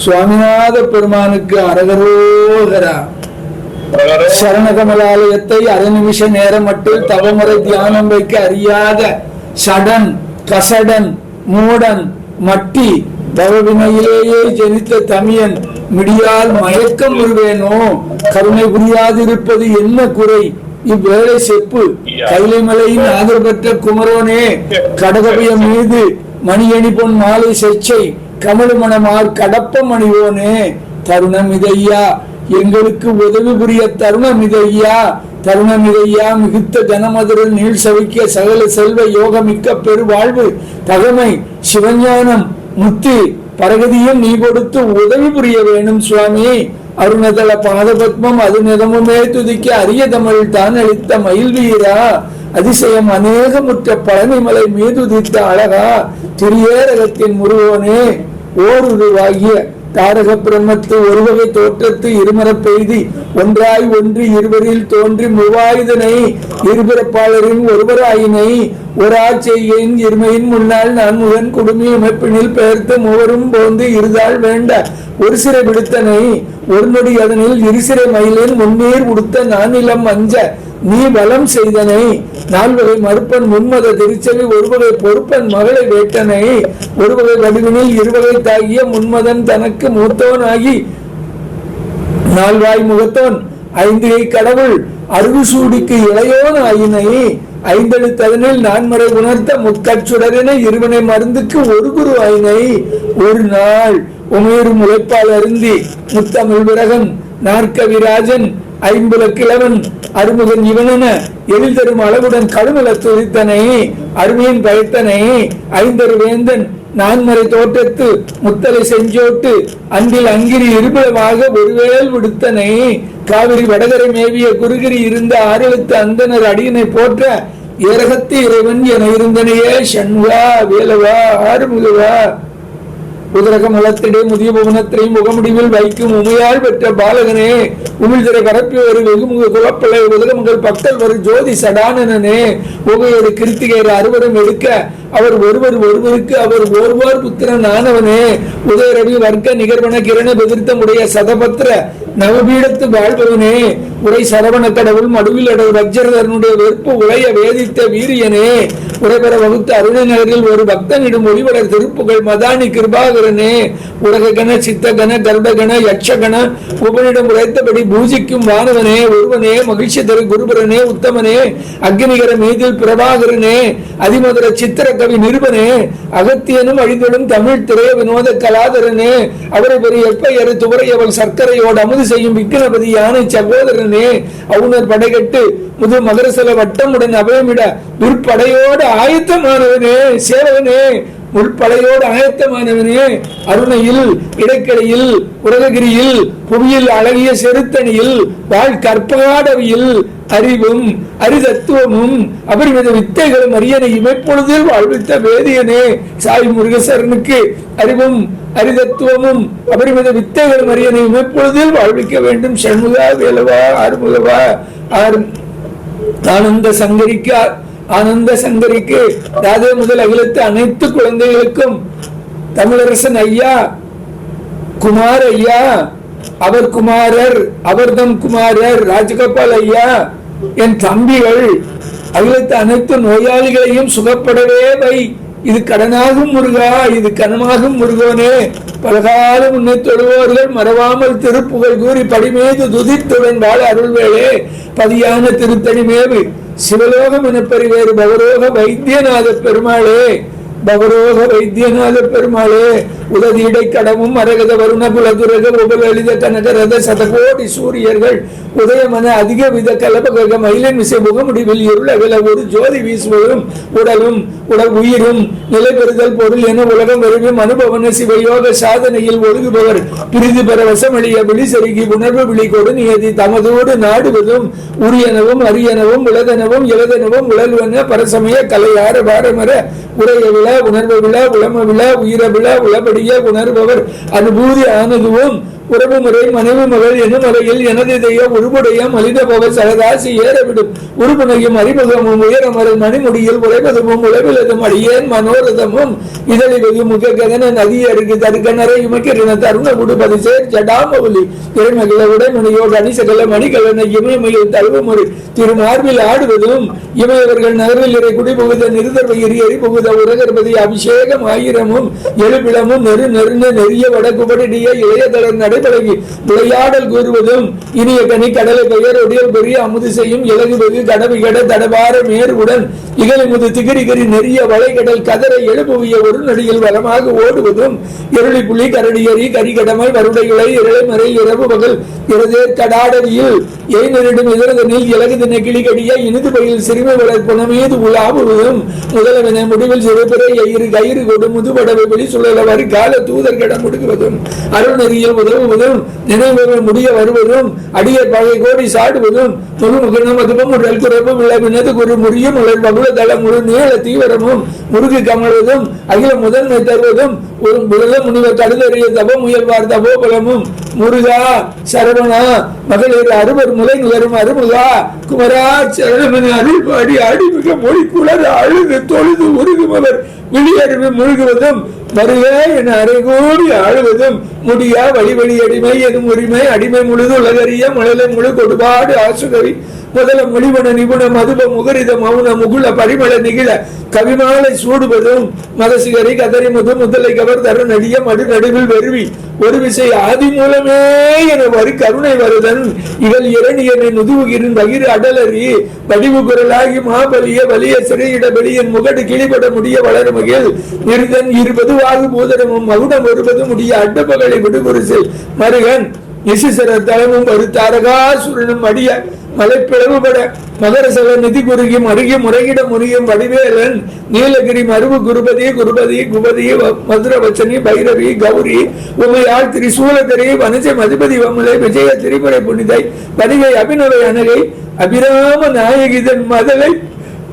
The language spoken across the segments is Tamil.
சுவாமிநாத பெருமானுக்கு அரகரோகரா. சரணகமலாலயத்தை அரை நிமிஷ நேரம் மட்டும் தவமுறை தியானம் வைக்க அறியாத சடன் கசடன் மூடன் மட்டி பவவினையிலேயே ஜனித்த தமியன் மிடியால் மயக்கம் வருவேனோ கருணை புரியாதிருப்பது என்ன குறை? இவ்வேளை செப்பு கைலைமலையின் ஆதரவு பெற்ற குமரோனே கடகபயம் மீது மணியணி பொன் மாலை செச்சை கமலுமணமார் கடப்பம் அணிவோனே தருணம் இதையா எங்களுக்கு உதவி புரிய தருணம் இதையா தருணம் இதையா மிகுத்த கனமதுரன் நீள் சவிக்க சகல செல்வ யோகமிக்க பெருவாழ்வு தகமை சிவஞானம் முத்தி பரகதியும் நீ கொடுத்து உதவி புரிய வேணும் சுவாமி. அருணதள பாதபத்மம் அது நிதமுமே துதிக்க அரிய தமிழ் தான் அளித்த மயில் வீரா அதிசயம் அநேகமுற்ற பழனிமலை மீதுதித்த அழகா திரியேரகத்தின் முருகோனே. ஓருருவாகிய தாரக பிரம்மத்து ஒருவகை தோற்றத்து இருமரப் பெய்தி ஒன்றாய் ஒன்று இருவரில் தோன்றி மூவாயுதனை இருபிறப்பாளரின் ஒருவராயினை ஒரு செய்கையின் இருமையின் முன்னால் நான் முகன் குடுமி அமைப்பினில் பெயர்த்து மூவரும் போந்து இருதாள் வேண்ட ஒரு சிறை விடுத்தனை ஒரு நொடி அதனில் இருசிறை மயிலின் முன்னீர் உடுத்த நானிலம் அஞ்ச நீ வலம் செய்தனை நால்வகை மறுப்பன் முன்மத திருச்செவி ஒருவகை பொறுப்பன் மகளை வேட்டனை. ஒருவகை வடிவினில் இருவகை தாகிய முன்மதன் தனக்கு மூத்தவனாகி நால்வாய் முகத்தோன் ஐந்துகை கடவுள் அருகு சூடிக்கு இளையோன் ஆயினை. ஐந்தெழுத்ததனில் நான்மறை உணர்த்த முக்கச்சுடரினை இருவனை மருந்துக்கு ஒரு குரு ஆயினை. ஒரு நாள் உமேறு முளைப்பால் அருந்தி முத்தமிழ் விரகன் நாற்கவிராஜன் ஐம்புல கிழவன் அருமுகன் இவனென எழில் தரும் அளவுடன் கடுமல துரித்தனை அருமையின் பயத்தனை ஐந்தரு வேந்தன் நான்மறை தோட்டத்து முத்தலை செஞ்சோட்டு அன்றில் அங்கிரி இருபலமாக ஒருவேல் விடுத்தனை. காவிரி வடகரை மேவிய குருகிரி இருந்த ஆறுழுத்து அந்தனர் அடியினை போற்ற ஏரகத்து இறைவன் என இருந்தனையே சண்முகா வேலவா ஆறுமுகவா உதரக மலத்திடை முதிய புவனத்திரை முகமுடிவில் வைக்கும் உமையால் பெற்ற பாலகனே உமிழ்திர கரப்பி ஒரு வெகுமுக குலப்பிள்ளை உதகமுகள் பக்தல் ஒரு ஜோதி சடானனே உகையொரு கிருத்திகையர் அறுவரும் எடுக்க அவர் ஒருவர் ஒருவருக்கு அவர் ஒருவர் புத்திரன் ஆனவனே. உதயரவி வர்க்க நிகர்வன கிரண பெதிர்த்தமுடைய சதபத்திர நவபீடத்து வாழ்பவனே உரை சரவண கடவுள் மடுவில் அடவு வஜ்ரதனுடைய வெறுப்பு உலைய வேதித்த வீரியனே. உரைபெற வகுத்த அருணை நகரில் ஒரு பக்தனிடும் ஒளிவடர் திருப்புகள் மதானி கிருபாகரனே. உலககண சித்தகண கர்ப்பகண யக்ஷகண உபனிடம் உரைத்தபடி பூஜிக்கும் வானவனே ஒருவனே மகிழ்ச்சி தரு குருபரனே உத்தமனே அக்னிகர மீதில் பிரபாகரனே அதிமதுர சித்திர கவி நிருபனே அகத்தியனும் அழிந்தலும் தமிழ் திரைய வினோத கலாதரனே அவரை பெரிய எப்பையறு துவரையவள் சர்க்கரையோடு அமுத செய்யும் விக்னபதி யானை சகோதரனே அவுணர் படைகட்டு முது மகரசல வட்டமுடன் அபயமிட விற்படையோடு ஆயத்தமானவனே சேவகனே உள்பலையோடு ஆயத்தமானவனே அருணையில் இடைக்கடையில் உலககிரியில் புவியில் அழகிய செருத்தணியில் வாழ் கற்பகாடவியில் அறிவும் அரிதத்துவமும் அபரிமித வித்தைகளும் அரியனை இமைப்பொழுதில் வாழ்வித்த வேதியனே? சாய் முருகசரனுக்கு அறிவும் அரிதத்துவமும் அபரிமித வித்தைகளும் அரியணை இமைப்பொழுதில் வாழ்விக்க வேண்டும்? சண்முகா வேலவா ஆறுமுகவா? ஆர் ஆனந்த சங்கரிக்கார் ஆனந்த சங்கரிக்கு ராதே முதல் அகிலத்து அனைத்து குழந்தைகளுக்கும் தமிழரசன் ஐயா குமார் ஐயா அவர் குமாரர் அவர்தம் குமாரர் ராஜகோபால் ஐயா என் தம்பிகள் அகிலத்து அனைத்து நோயாளிகளையும் சுகப்படவே வை. இது கடனாகும் முருகா இது கனமாகும் முருகோனே. பலகாலம் உன்னை தொழுவோர்கள் மறவாமல் திருப்புகழ் கூறி படிமேது துதித்துடன் வாழ அருள்வேளே. பதியான திருத்தணி மேவு சிவலோகம் எனப்பெரு வேறு பவரோக வைத்தியநாத பெருமாளே. பவரோக வைத்தியநாத பெருமாளே. உதவியடை கடமும் அரகத வருண குலதுரக உபலலித கனகரத சதகோடி சூரியர்கள் உதயமன அதிக வித கலபக மயிலின் விசை முகமுடிவில் இருளவில ஒரு ஜோதி வீசுவதும் உடலும் உடல் உயிரும் நிலை பெறுதல் பொருள் என உலகம் வருகும் அனுபவன சிவயோக சாதனையில் ஒழுகுபவர் பிரிதி பெற வசமளிய விழி செருகி உணர்வு விழி கொடு நியதி தமதோடு நாடுவதும் உரியனவும் அரியனவும் உலகனவும் இலதனவும் உழல்வன பரசமய கலையார பாரமர உரைய விழா உணர்வு விழா உளம விழா உயிர விழா உளபடி உளபடிய உணர்பவர் அனுபூதி ஆனதுவும் உறவு முறை மனைவி மகள் என்னும் வகையில் எனது தெய்வ உருபுடைய மலித பவ சகதாசி ஏறவிடும். உருபுனையும் அறிமுகமும் உயரமரும் மணிமுடியில் உழைவதும் உழைவிலதும் அடியேன் மனோரதமும். இதழிவது முக கதன நதி அருகு தருகனரை இமக்கிரண தருண உடுபது சேர் ஜடாமவுலி திரைமகள உடைமணியோடு அணிசகல மணிகலன இமயமையில் தழுவுமுறை. திரு மார்பில் ஆடுவதும் இவையவர்கள் நகரில் இறை குடிபுகுத நிருதர்வை எரி புகுத உரகர்பதி அபிஷேகம் ஆயிரமும் எழுபிளமும் நெரு நெருந்த நெறிய வடக்குபடிய இளையதளர் நடைபழகி விளையாடல் கூறுவதும் இனிய கனி கடலை பெயர் ஒடியல் பெரிய அமுது செய்யும் இலகு வெகு கடவிகட தடவார மேறுவுடன் இகலிமுது திகிரிகிரி நெறிய வளைகடல் கதரை எழுபுவிய ஒரு நடியில் வளமாக ஓடுவதும் இருளி புள்ளி கரடியரி கரிகடமை வருடைகளை இருளை மறை இரவு பகல் இரதே கடாடவியில் எய்நரிடும் இதரதனில் இலகுதின கிளிகடிய இனிது பயில் சிறுமை வளர் புனமீது உலாபுவதும் முதலவன முடிவில் சிறுபிறை எயிறு கயிறு கொடு முதுபடவை வெளி சுழலவர் கால தூதர் கிட முடுகுவதும். அருணறியில் உதவுவதும் நினைவு முடிய வருவதும் அடிய பகை கோடி சாடுவதும். முழுமுகனும் அதுவும் உடல் குறைப்பும் இளவினது குரு முடியும் உடல் பகுல தளம் முழு நீள தீவிரமும். முருகு கமழ்வதும் அகில முதன்மை தருவதும். ஒரு முதல முனிவர் கடுதறிய தப தபோ தபோபலமும் முருகா சரவணா மகளிர் அறுவர் முலை நுகருமாறு முதா குமரா சரணமன மொழி குளர் அழுது தொழுது உருகுமவர் விழியறிவு முழுகுவதும் வருக என அரைகோடி ஆழுவதும் முடியா வழிவழி அடிமை எனும் உரிமை அடிமை முழுது உலகறிய மழலை முழு கொடுபாடு ஆசுகவி. முதல மொழிவன நிபுண மதுப முகரித மௌன முகுல பரிமள நிகிழ கவிமாலை சூடுவதும் மதசிகரி கதறி முது முதலை கவர் தர நடிய மடு நடுவில் வெறுவி ஒரு விசை ஆதி மூலமே என வரு கருணை வருதன். இவள் இரணியனை முதுகுகிரின் பகிர் அடலறி வடிவு குரலாகி மாபலிய வலிய சிறையிட வெளியின் முகடு கிளிபட முடிய வளருமகில் இருதன் இருபது வாகு பூதரமும் மகுடம் ஒருபது முடிய அட்டபகலை விடுகுறிசில் மருகன் நிசிசர தலமும் ஒரு தாரகாசுரனும் அடிய மலைப்பிளவுபட மகரசல நிதி குறுகி மருகி முறையிட முறியும் வடிவேலன் நீலகிரி மருவு குருபதி குருபதி குபதி மதுரவச்சனி பைரவி கௌரி உமையாள் திரிசூலதரி வனஜ மதிபதி வமுலை விஜய திரிபுரை புனிதை வணிகை அபிநவை அனகை அபிராம நாயகிதன் மதலை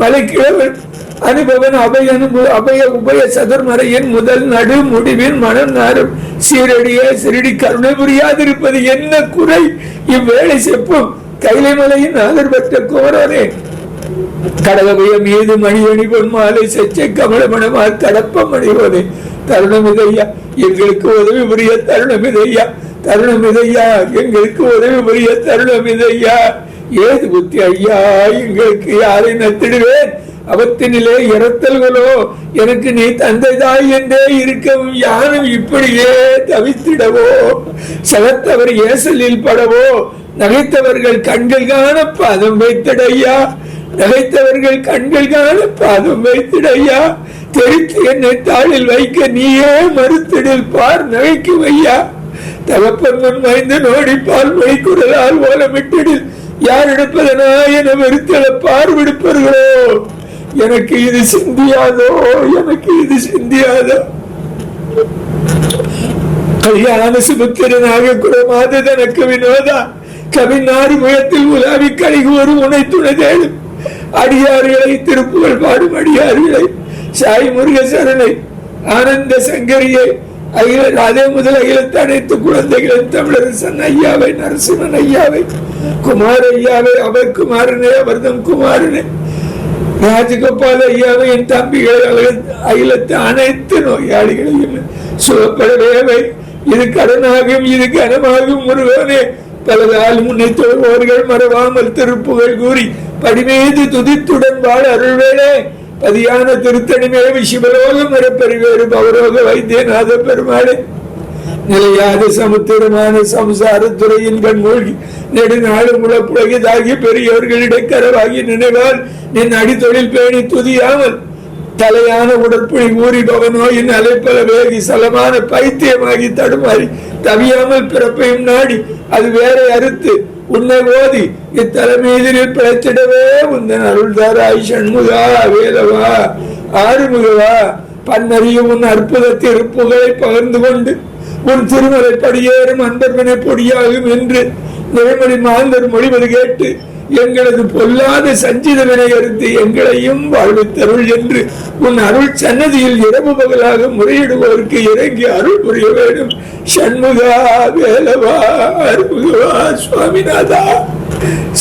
மலைக்கிழவன் அனுபவன் அபயன் அபய உபய சதுர்மறையின் முதல் நடு முடிவின் மனம் நாரும் சீரடியே சிறடி கருணை புரியாதிருப்பது என்ன குறை? இவ்வேளை செப்பும் கைலைமலையின் நாகர் பெற்ற கோரனே கடகபய மீது மணியணி பொன்மாலை செச்சை கமலமணமார் கடப்பம் அணிவோனே தருணம் இதையா எங்களுக்கு உதவி புரிய தருணம் இதையா தருணம் இதையா எங்களுக்கு உதவி புரிய தருணம் இதையா ஏது புத்தி ஐயா எங்களுக்கு யாரை நத்திடுவேன்? அவத்தினிலே இறத்தல்களோ எனக்கு நீ தந்தைதாய் என்றே இருக்கவும் யாரும் இப்படியே தவித்திடவோ? சகத்தவர் ஏசலில் படவோ? நகைத்தவர்கள் கண்கள் காண பாதம் வைத்திடையா? நகைத்தவர்கள் கண்கள் காண பாதம் வைத்திடையா? தெரித்து என்னை தாளில் வைக்க நீயே மறுத்திடில் பார் நகைக்கும் ஐயா தகப்பன் முன் மைந்து நோடி பால் மொழி குரலால் ஓலமிட்டிடில் யார் எடுப்பதனா என மறுத்தல பார் விடுப்பார்களோ? எனக்கு இது சிந்தியாதோ? எனக்கு இது சிந்தியாதோ? கல்யாண சுபத்திரனாக குரமாத தனக்கு வினோதா. கவினாறு முயத்தில் உலாவி கழிகூறு உனை அடியார்களை திருப்புகள் பாடும் அடியார்களை. சாய் முருகசரனை ஆனந்த சங்கரியை. அகில அதே முதல் அகிலத்து அனைத்து குழந்தைகளும் தமிழரசன் ஐயாவை நரசிம்மன் ஐயாவை குமார் ஐயாவை அவர் குமாரனே அவர்தம் குமாரனே. ராஜகோபால் ஐயாவை என் தம்பிகளை அகிலத்து அனைத்து நோயாளிகளையும் சுகப்படவே இது கடனாகும் இது கனமாகும் முருகனே. பலதால் காலம் முன்னை தொழுவோர்கள் மறவாமல் திருப்புகள் கூறி படிமீது துதித்துடன் வாழ அருள்வேனே. பதியான திருத்தணிமே சிவலோகம் மரப்பெருவேறு பவரோக வைத்தியநாத பெருமாளே. நிலையாத சமுத்திரமான சம்சாரத்துறையின் கண் மூழ்கி நெடுநாடு முழப்புலகிதாகி பெரியவர்களிடம் கரவாகி நினைவால் நின் அடித்தொழில் பேணி துதியாமல் தலையான உடற்புழி ஊறி பவனோயின் அலைப்பல வேகி சலமான பைத்தியமாகி தடுமாறி தவியாமல் பிறப்பையும் நாடி அது வேற அறுத்து உன்னை ஓதி இத்தலைமீதில் பிழைத்திடவே உந்தன் அருள்தாராய் சண்முகா வேலவா ஆறுமுகவா. பன்னறியும் உன் அற்புத திருப்புகளை பகிர்ந்து கொண்டு உன் திருமலை படியேறும் அன்பர்வினை பொடியாகும் என்று நிலைமொழி மாந்தர் மொழிவது கேட்டு எங்களது பொல்லாத சஞ்சிதவினை அறுத்து எங்களையும் வாழ்வித்தருள் என்று உன் அருள் சன்னதியில் இரவு பகலாக முறையிடுவோருக்கு இறங்கி அருள் புரிய வேண்டும். சண்முகா வேலவா அருமுகவா சுவாமிநாதா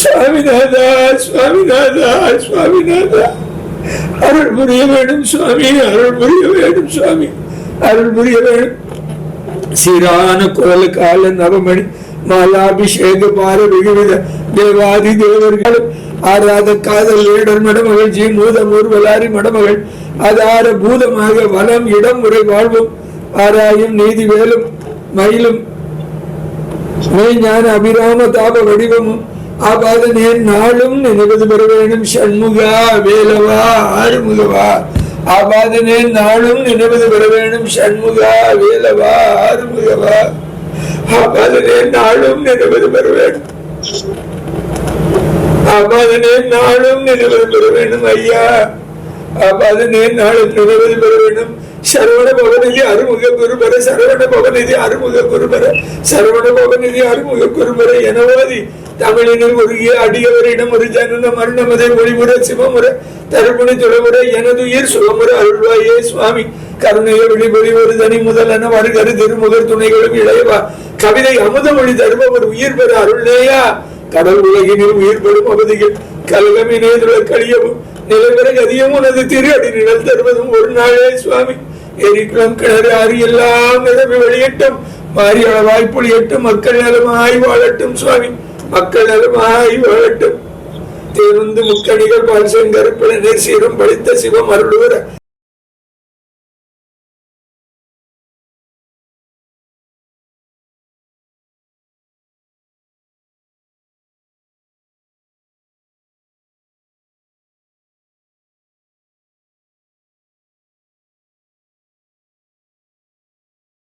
சுவாமிநாதா சுவாமிநாதா சுவாமிநாதா. அருள் புரிய வேண்டும் சுவாமி அருள் புரிய வேண்டும் சுவாமி. அருள் புரிய வேண்டும். சீரான குரல் கால நவமணி மாலாபிஷேக பார விகித தேவாதி தேவர்களும் ஆராத காதல் ஏடர் மடமகள் ஜி மூதம் ஊர்வலாரி மடமகள் அதார பூதமாக வனம் இடம் முறை வாழ்வும் ஆராயும் நீதி வேலும் மயிலும் ஞான அபிராம தாப வடிவமும் ஆபாதனே நாளும் நினைவது பெற வேணும் சண்முகா வேலவா ஆறுமுகவா ஆபாதனே நாளும் நினைவது பெற வேண்டும். சண்முகா வேலவா ஆறுமுகவா. ஆபாதனே நாளும் நினைவது பெற வேண்டும். ஆபாதனே நாளும் நினைவது பெற வேண்டும் ஐயா. ஆபாதனே நாளும் நினைவது பெற வேண்டும். சரவண பவநிதி அருமுக குருபர சரவண பவநிதி அருமுக குருபர சரவண பவநிதி அருமுக குருபர எனவாதி தமிழினில் உருகிய அடியவரிடம் ஒரு ஜனன மரணமதை ஒளிமுற சிவமுறை தருமணி துளமுற எனது உயிர் அருள்வாயே சுவாமி. கருணைய வெளிபொழி ஒரு தனி முதலென வருகரு திருமுகர் துணைகளும் இளையவா. கவிதை அமுத மொழி ஒரு உயிர் பெற அருள்நேயா. கடல் உலகினில் உயிர் பெறும் அவதிகள் கலகமினேதுல கழியவும் நிலைவர அதிகம் உனது திரு அடி நிழல் தருவதும் ஒரு நாளே சுவாமி. எரிக்குளம் கிணறு ஆறு எல்லாம் நிரம்பி வெளியிட்டும் மாறி அளவாய் பொழியட்டும் மக்கள் நலமாய் வாழட்டும் சுவாமி. மக்கள் நலமாய் வாழட்டும். தேர்ந்து முக்கணிகள் பால் செங்கருப்பின சீரும் பழித்த சிவம் அருளுவர